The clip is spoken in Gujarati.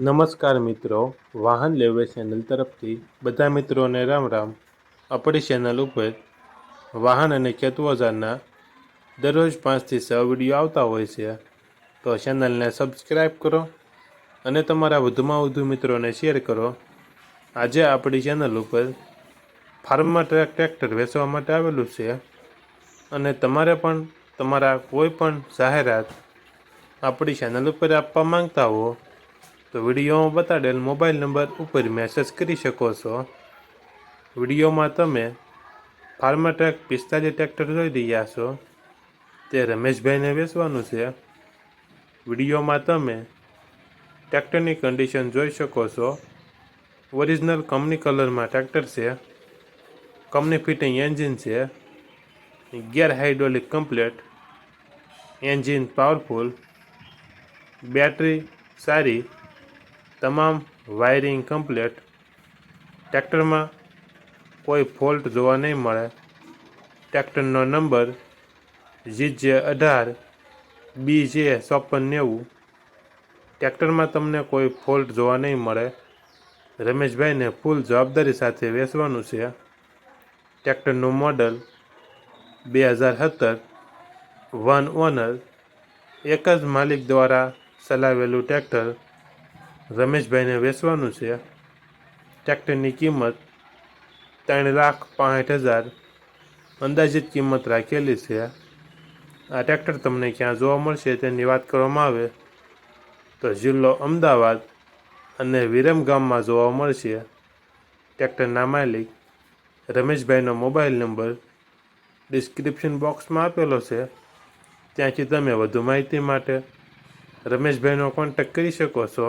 નમસ્કાર મિત્રો. વાહન લેવે ચેનલ તરફથી બધા મિત્રોને રામ રામ. આપણી ચેનલ ઉપર વાહન અને ખેતવજારના દરરોજ પાંચથી છ વીડિયો આવતા હોય છે. તો ચેનલને સબસ્ક્રાઈબ કરો અને તમારા વધુમાં વધુ મિત્રોને શેર કરો. આજે આપણી ચેનલ ઉપર ફાર્મમાં ટ્રેક ટ્રેક્ટર વેચવા માટે આવેલું છે. અને તમારે પણ તમારા કોઈ પણ જાહેરાત આપણી ચેનલ ઉપર આપવા માંગતા હો તો વિડીયોમાં બતાડેલ મોબાઈલ નંબર ઉપર મેસેજ કરી શકો છો. વિડીયોમાં તમે ફાર્મા ટ્રેક પિસ્તાલીસ ટ્રેક્ટર જોઈ રહ્યા છો. તે રમેશભાઈને વેચવાનું છે. વિડીયોમાં તમે ટ્રેક્ટરની કન્ડિશન જોઈ શકો છો. ઓરિજિનલ કંપની કલરમાં ટ્રેક્ટર છે. કંપની ફિટિંગ એન્જિન છે. Gear hydraulic complete engine powerful battery સારી. તમામ વાયરિંગ કમ્પ્લેટ. ટ્રેક્ટરમાં કોઈ ફોલ્ટ જોવા નહીં મળે. ટ્રેક્ટરનો નંબર જી જે અઢાર બી જે ચોપન નેવું. ટ્રેક્ટરમાં તમને કોઈ ફોલ્ટ જોવા નહીં મળે. રમેશભાઈને ફૂલ જવાબદારી સાથે વેચવાનું છે. ટ્રેક્ટરનું મોડલ બે હજાર સત્તર. One owner. એક જ માલિક દ્વારા ચલાવેલું ટ્રેક્ટર રમેશભાઈને વેચવાનું છે. ટ્રેક્ટરની કિંમત ત્રણ લાખ પાંઠ હજાર અંદાજિત કિંમત રાખેલી છે. આ ટ્રેક્ટર તમને ક્યાં જોવા મળશે તેની વાત કરવામાં આવે તો જિલ્લો અમદાવાદ અને વિરમગામમાં જોવા મળશે. ટ્રેક્ટરના માલિક રમેશભાઈનો મોબાઈલ નંબર ડિસ્ક્રિપ્શન બોક્સમાં આપેલો છે. ત્યાંથી તમે વધુ માહિતી માટે રમેશભાઈનો કોન્ટેક્ટ કરી શકો છો.